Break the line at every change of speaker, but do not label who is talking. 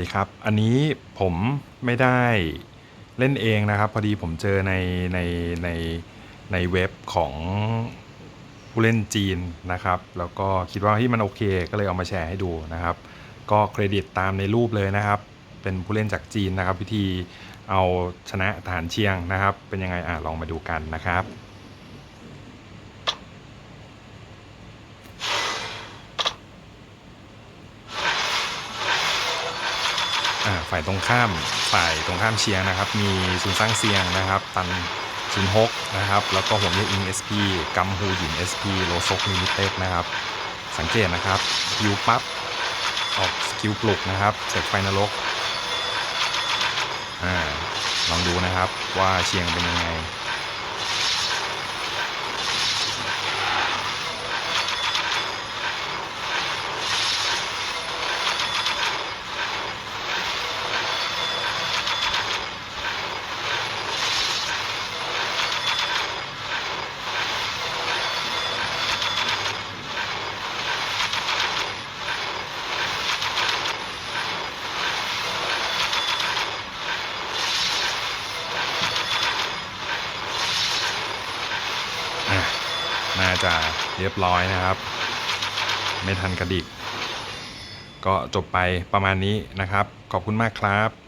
ดีครับ อันนี้ผมไม่ได้เล่นเองนะครับ พอดีผมเจอในในในในเว็บของผู้เล่นจีนนะครับ แล้วก็คิดว่าที่มันโอเคก็เลยเอามาแชร์ให้ดูนะครับ ก็เครดิตตามในรูปเลยนะครับ เป็นผู้เล่นจากจีนนะครับ วิธีเอาชนะฐานเชียงนะครับ เป็นยังไงอะลองมาดูกันนะครับ ฝ่ายตรงข้ามฝ่ายตรงข้ามเชียร์นะครับ มีซุนซังเซียงนะครับ ตันซุนฮกนะครับแล้วก็หงเยอิง SP กัมฮูหยินเอสพีโลซกลิมิเต็ดนะครับ สังเกตนะครับยูปั๊บออกสกิลปลุกนะครับเสร็จไฟนรกอ่าลองดูนะครับว่าเชียงเป็นยังไง น่าจะเรียบร้อยนะครับ ไม่ทันกระดิก ก็จบไปประมาณนี้นะครับ ขอบคุณมากครับ